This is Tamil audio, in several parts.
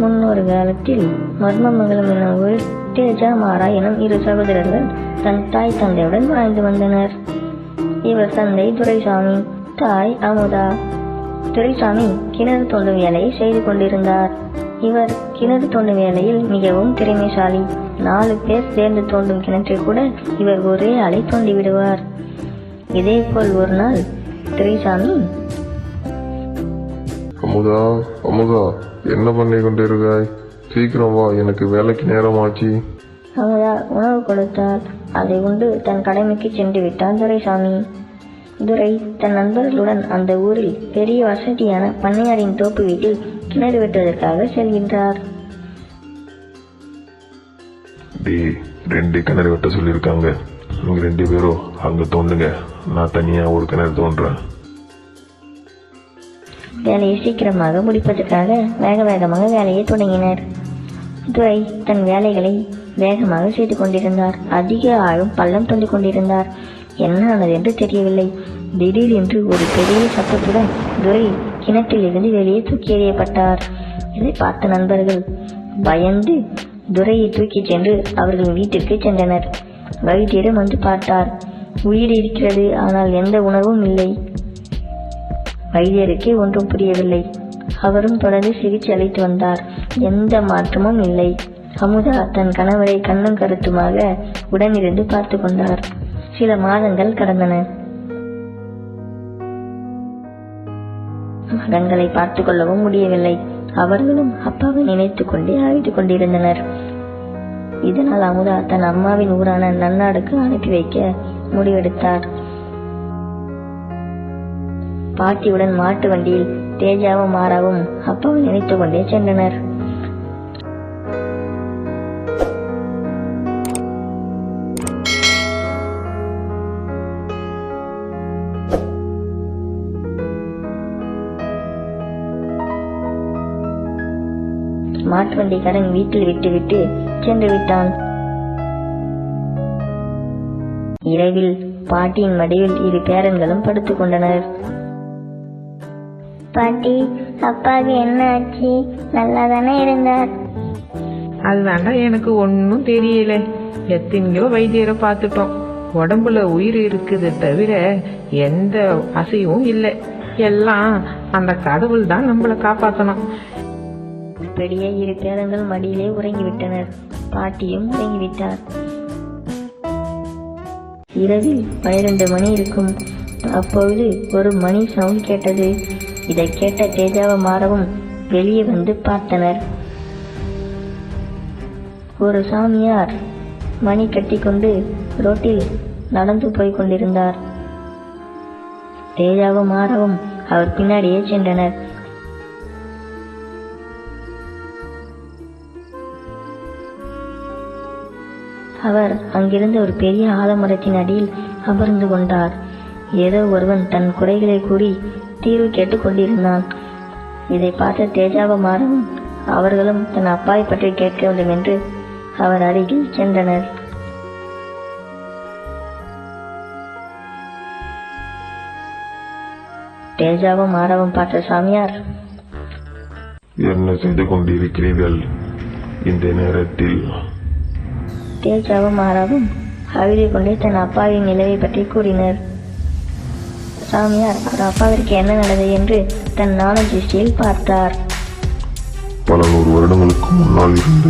முன்னொரு காலத்தில் மர்மமங்கலம் எனும் ஊரில் தேஜா மாறா எனும் இரு சகோதரர்கள் தன் தாய் தந்தையுடன் வாழ்ந்து வந்தனர். இவர் தந்தை துரைசாமி தாய் அமுதா. துரைசாமி கிணறு தோண்டும் வேலையை செய்து கொண்டிருந்தார். இவர் கிணறு தோண்டும் வேலையில் மிகவும் திறமைசாலி. நாலு பேர் சேர்ந்து தோண்டும் கிணற்றை கூட இவர் ஒரே ஆளை தோண்டி விடுவார். இதேபோல் ஒரு நாள் துரைசாமி அமுதா அமுதா என்ன பண்ணி கொண்டிருக்காய்? சீக்கிரம் வா எனக்கு வேலைக்கு நேரமாச்சு. அமுதா உணவு கொடுத்தார் அதை உண்டு தன் கடமைக்கு சென்று விட்டார் துரைசாமி. துரை தன் நண்பர்களுடன் அந்த ஊரில் பெரிய வசதியான பண்ணையாரின் தோப்பு வீட்டில் கிணறு வெட்டுவதற்காக செல்கின்றார். டி ரெண்டு கிணறு வெட்ட சொல்லியிருக்காங்க. நீங்கள் ரெண்டு பேரும் அங்கே தோண்டுங்க. நான் தனியாக ஒரு கிணறு தோன்றேன். வேலையை சீக்கிரமாக முடிப்பதற்காக வேக வேகமாக வேலையை தொடங்கினர். துரை தன் வேலைகளை வேகமாக செய்து கொண்டிருந்தார். அதிக ஆழம் பள்ளம் தோண்டி கொண்டிருந்தார். என்ன ஆனது என்று தெரியவில்லை. திடீரென்று ஒரு பெரிய சத்தத்துடன் துரை கிணற்றில் இருந்து வெளியே தூக்கி எறியப்பட்டார். இதை பார்த்த நண்பர்கள் பயந்து துரையை தூக்கிச் சென்று அவர்கள் வீட்டிற்கு சென்றனர். வைத்தியரும் வந்து பார்த்தார் உயிர் இருக்கிறது ஆனால் எந்த உணவும் இல்லை. வைத்தியருக்கு ஒன்றும் புரியவில்லை. அவரும் தொடர்ந்து சிகிச்சை அளித்து வந்தார். எந்த மாற்றமும் இல்லை. அமுதா தன் கணவரை கண்ணும் கருத்துமாக உடனிருந்து பார்த்து கொண்டார். சில மாதங்கள் கடந்தன. மகன்களை பார்த்து கொள்ளவும் முடியவில்லை. அவர்களும் அப்பாவை நினைத்துக் கொண்டே அழைத்துக் கொண்டிருந்தனர். இதனால் அமுதா தன் அம்மாவின் ஊரான நன்னாடுக்கு அனுப்பி வைக்க முடிவெடுத்தார். பாட்டியுடன் மாட்டு வண்டியில் தேஜாவும் மாறாவும் அப்பாவை நினைத்துக் கொண்டே சென்றனர். மாட்டு வண்டிக்காரன் வீட்டில் விட்டுவிட்டு சென்று விட்டான் இரவில் பாட்டியின் மடியில் இரு பேரன்களும் படுத்துக் கொண்டனர். பாட்டி அப்பாவுக்கு என்ன ஆச்சு? நல்லா தானே இருந்தார்? அதுதாண்டா எனக்கு ஒன்றும் தெரியல. எத்தனையோ வைத்தியரை பார்த்துட்டோம். உடம்புல உயிர் இருக்குது தவிர எந்த அசைவும் இல்லை. எல்லாம் அந்த கடவுள் தான் நம்மளை காப்பாற்றணும் இப்படியே இரு பேரங்கள் மடியிலே உறங்கிவிட்டனர். பாட்டியும் உறங்கிவிட்டார். இரவில் பனிரெண்டு மணி இருக்கும். அப்பொழுது ஒரு மணி சவுண்ட் கேட்டது. இதை கேட்ட தேஜாவ மாறவும் வெளியே வந்து பார்த்தனர். ஒரு சாமியார் மணி கட்டிக்கொண்டு ரோட்டில் நடந்து போய் கொண்டிருந்தார். தேஜாவும் மாறவும் அவர் பின்னாடியே சென்றனர். அவர் அங்கிருந்த ஒரு பெரிய ஆலமரத்தின் அடியில் அமர்ந்து கொண்டார். ஏதோ ஒருவன் தன் குறைகளை கூறி தீர்வு கேட்டுக் கொண்டிருந்தான். இதை பார்த்த தேஜாவ மாறவும் அவர்களும் தன் அப்பாவை பற்றி கேட்க வேண்டும் என்று அவர் அருகில் சென்றனர். தேஜாவும் மாறவும் பார்த்த சாமியார் என்ன செய்து கொண்டிருக்கிறீர்கள்? இந்த நேரத்தில் தேஜாவும் மாறாவும் அழுது கொண்டே தன் அப்பாவின் நிலவை பற்றி கூறினர். சாமியார் அவர் அப்பாவிற்கு என்ன நடந்தது என்று தன் நாலஞ்சு திருஷ்டியில் பார்த்தார். பல நூறு வருடங்களுக்கு முன்னால் இருந்த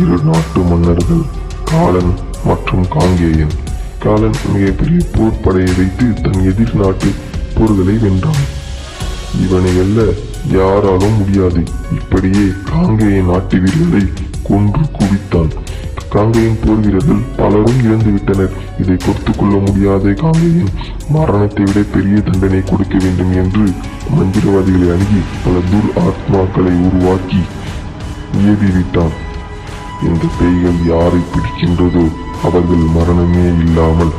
இரு நாட்டு மன்னர்கள் காலன் மற்றும் காங்கேயன் காலன் மிகப்பெரிய போர்ப்படையை வைத்து தன் எதிர் நாட்டு போர்களை வென்றான். இவனை வெல்ல யாராலும் முடியாது. இப்படியே காங்கேய நாட்டு வீரர்களை கொன்று குவித்தான். காங்கேயன் போர் வீரர்கள் பலரும் இறந்துவிட்டனர். இதை பொறுத்துக் கொள்ள முடியாத காங்கேயன் மரணத்தை விட பெரிய தண்டனை கொடுக்க வேண்டும் என்று மந்திரவாதிகளை அணுகி பல துர் ஆத்மாக்களை உருவாக்கி ஏறிவிட்டான் இந்த பேய்கள் யாரை பிடிக்கின்றதோ அவர்கள் மரணமே இல்லாமல்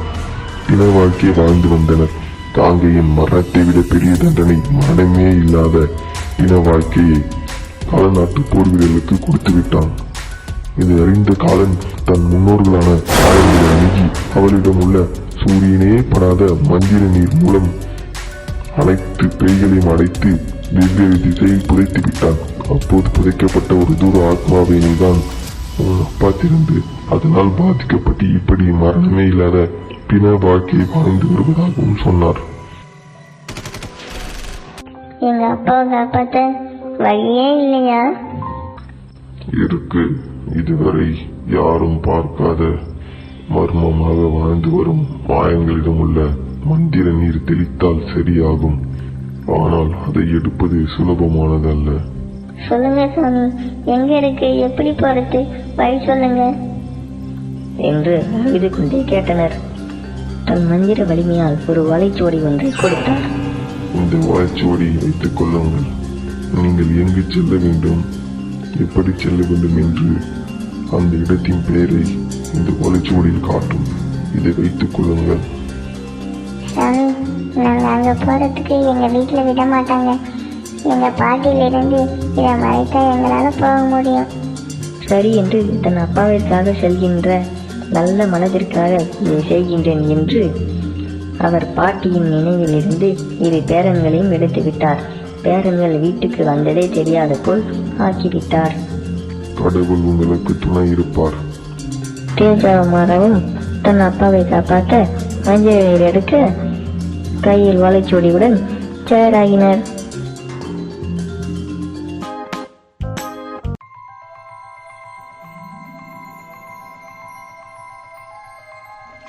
தின வாழ்க்கை வாழ்ந்து வந்தனர். காங்கையின் மரணத்தை விட பெரிய தண்டனை மரணமே இல்லாத தின வாழ்க்கையை காலநாட்டு போர் வீரர்களுக்கு கொடுத்து விட்டான் இது அறிந்த காலன் தன் முன்னோர்களான ஆயர்களை அணுகி அவளிடம் உள்ள சூரியனே படாத மந்திர நீர் மூலம் அனைத்து பேய்களையும் அடைத்து வெவ்வேறு திசையில் புதைத்து விட்டான். அப்போது புதைக்கப்பட்ட ஒரு தூர ஆத்மாவை உம், பார்த்திருந்து. அதனால் பாதிக்கப்பட்டு இப்படி மரணமே இல்லாத பிண வாழ்க்கையை வாழ்ந்து வருவதாகவும் சொன்னார். எங்க அப்பாவை காப்பாத்த வழியே இல்லையா? இருக்கு. இதுவரை யாரும் பார்க்காத மர்மமாக வாழ்ந்து வரும் மாயங்களிடம் உள்ள மந்திர நீர் தெளித்தால் சரியாகும். ஆனால் அதை எடுப்பது சுலபமானதல்ல. சொல்லுங்க சாமி. எங்க இருக்கு? எப்படி போறது? வழி சொல்லுங்க. என்று அழுது கொண்டே கேட்டனர். தன் மந்திர வலிமையால் ஒரு வலைச்சுவடி ஒன்றை கொடுத்தார். இந்த வாய்ச்சுவடியை வைத்துக் கொள்ளுங்கள். நீங்கள் எங்கு செல்ல வேண்டும்? எப்படி செல்ல வேண்டும் என்று அந்த இடத்தின் பெயரை இந்த வாய்ச்சுவடியில் காட்டும். இதை வைத்துக் கொள்ளுங்கள். சாமி நாங்க அங்க போறதுக்கு எங்க வீட்டுல விட மாட்டாங்க. எங்க பாட்டியில இருந்து இதை மறைத்தா எங்களால போக முடியும். சரி என்று தன் அப்பாவிற்காக செல்கின்ற நல்ல மனதிற்காக இதை செய்கின்றேன் என்று அவர் பாட்டியின் நினைவிலிருந்து இரு பேரன்களையும் எடுத்து விட்டார் பேரன்கள் வீட்டுக்கு வந்ததே தெரியாத போல் ஆக்கிவிட்டார். கடவுள் உங்களுக்கு துணை இருப்பார் தேஜாவமாரவும் தன் அப்பாவை காப்பாற்ற மஞ்சள் நீர் எடுக்க கையில் வலைச்சோடியுடன் தயாராகினர்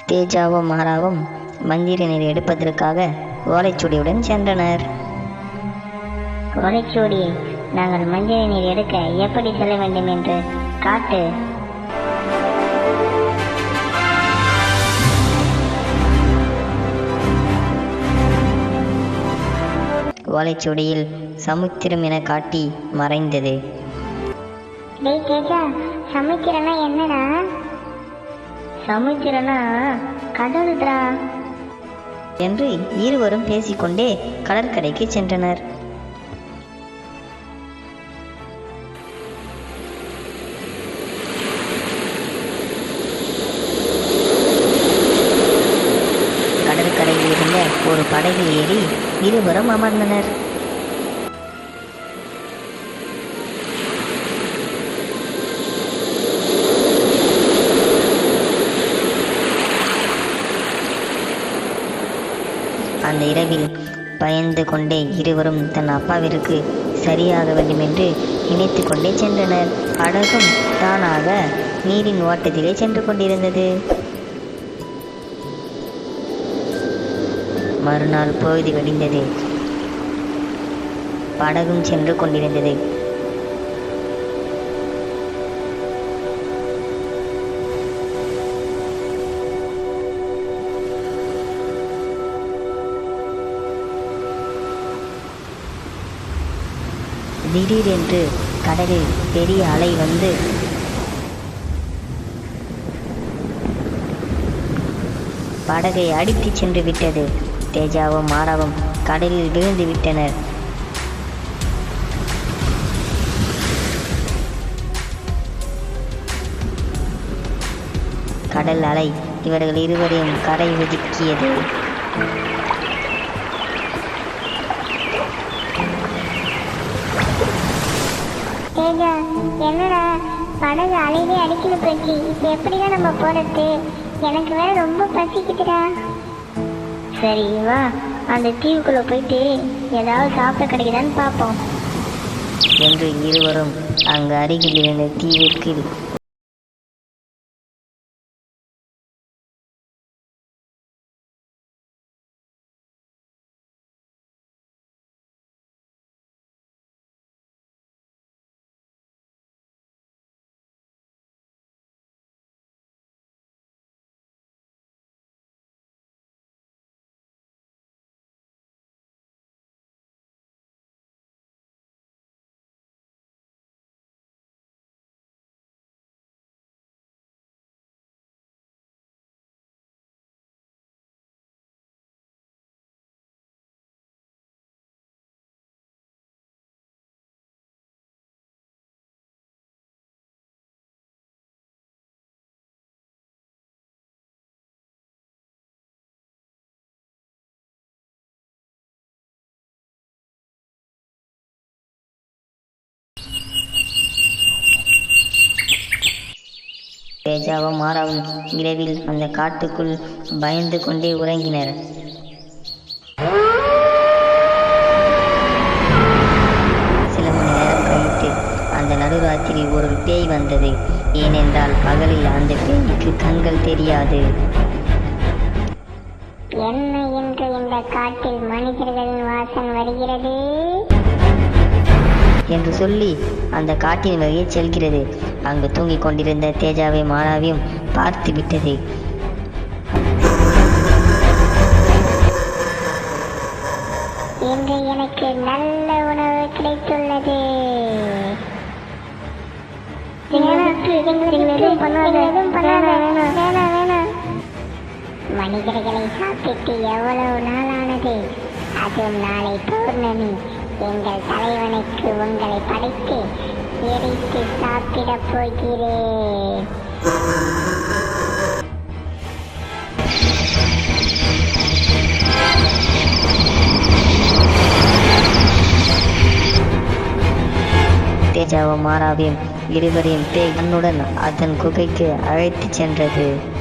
தேஜாவும் மாறாவும் மந்திர நீர் எடுப்பதற்காக ஓலைச்சுடியுடன் சென்றனர். ஓலைச்சுவடியை நாங்கள் மஞ்சள் நீர் எடுக்க எப்படி செல்ல வேண்டும் என்று காட்டு. ஓலைச்சுவடியில் சமுத்திரம் என காட்டி மறைந்தது. சமைக்கிறனா என்னடா? சமைக்கிறனா கடவுள்டா என்று இருவரும் பேசிக்கொண்டே கடற்கரைக்கு சென்றனர். இருவரும் அமர்ந்தனர். அந்த இரவில் பயந்து கொண்டே இருவரும் தன் அப்பாவிற்கு சரியாக வேண்டும் என்று நினைத்து கொண்டே சென்றனர். அடகும் தானாக நீரின் ஓட்டத்திலே சென்று கொண்டிருந்தது. மறுநாள் பொழுது வெடிந்தது. படகும் சென்று கொண்டிருந்தது. திடீரென்று கடலில் பெரிய அலை வந்து படகை அடித்துச் சென்று விட்டது. தேஜாவும் மாறாவும் கடலில் விழுந்து விட்டனர். கடல் அலை இவர்கள் இருவரையும் கரை ஒதுக்கியது. தேஜா என்னடா படகு அலையிலே அடிக்கணும் போச்சு. இப்போ எப்படிதான் நம்ம போகிறது எனக்கு வேற ரொம்ப பசிக்குதுடா. சரி வா. அந்த தீவுக்குள்ள போயிட்டு ஏதாவது சாப்பிட கிடைக்குதான்னு பார்ப்போம் என்று இருவரும் அங்கு அருகில் இருந்த தீவிற்கு பேஜாவும் மாறாவும் இரவில் அந்த காட்டுக்குள் பயந்து கொண்டே உறங்கினர். சில மணி நேரம் கழித்து அந்த நடுராத்திரி ஒரு பேய் வந்தது. ஏனென்றால் பகலில் அந்த பேய்க்கு கண்கள் தெரியாது. என்ன என்று இந்த காட்டில் மனிதர்களின் வாசம் வருகிறது? என்று சொல்லி அந்த காட்டின் வழியே செல்கிறது. அங்கு தூங்கிக் கொண்டிருந்த தேஜாவை மாலாவையும் பார்த்து விட்டது. இன்று எனக்கு நல்ல உணவு கிடைத்துள்ளது. மனிதர்களை சாப்பிட்டு எவ்வளவு நாளானது. அதுவும் நாளை பௌர்ணமி. எங்கள் தலைவனுக்கு உங்களை படைத்து எரித்து சாப்பிடப் போகிறேன். தேஜாவும் மாறாவையும் இருவரையும் பேய் தன்னுடன் அதன் குகைக்கு அழைத்துச் சென்றது.